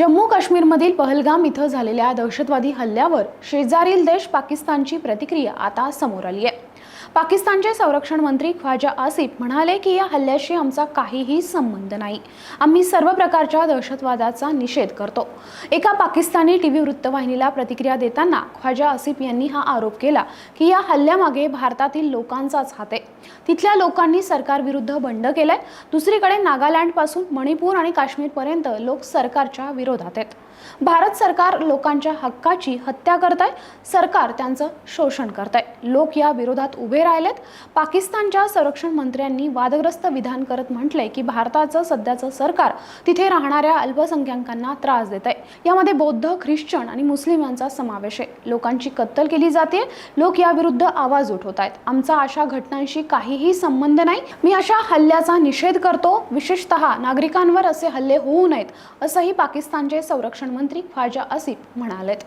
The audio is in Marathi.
जम्मू काश्मीरमधील पहलगाम इथं झालेल्या दहशतवादी हल्ल्यावर शेजारील देश पाकिस्तानची प्रतिक्रिया आता समोर आली आहे. पाकिस्तानचे संरक्षण मंत्री ख्वाजा आसिफ म्हणाले की या हल्ल्याशी आमचा काहीही संबंध नाही. आम्ही सर्व प्रकारच्या दहशतवादाचा निषेध करतो. एका पाकिस्तानी टीव्ही वृत्तवाहिनीला प्रतिक्रिया देताना ख्वाजा आसिफ यांनी हा आरोप केला की या हल्ल्यामागे भारतातील लोकांचाच हात आहे. तिथल्या लोकांनी सरकारविरुद्ध बंड केलाय. दुसरीकडे नागालँडपासून मणिपूर आणि काश्मीरपर्यंत लोक सरकारच्या विरोधात आहेत. भारत सरकार लोकांच्या हक्काची हत्या करत आहे सरकार त्यांचं शोषण करत आहे लोक या विरोधात उभे राहिलेत. पाकिस्तानच्या संरक्षण मंत्र्यांनी वादग्रस्त विधान करत म्हटलंय की भारताचं सध्याचं सरकार तिथे राहणाऱ्या अल्पसंख्याकांना त्रास देत आहे यामध्ये बौद्ध ख्रिश्चन आणि मुस्लिम यांचा समावेश आहे. लोकांची कत्तल केली जाते लोक याविरुद्ध आवाज उठवत आहेत आमचा अशा घटनांशी काहीही संबंध नाही. मी अशा हल्ल्याचा निषेध करतो. विशेषतः नागरिकांवर असे हल्ले होऊ नयेत असंही पाकिस्तान पाकिस्तानचे संरक्षण मंत्री ख्वाजा आसिफ म्हणालेत.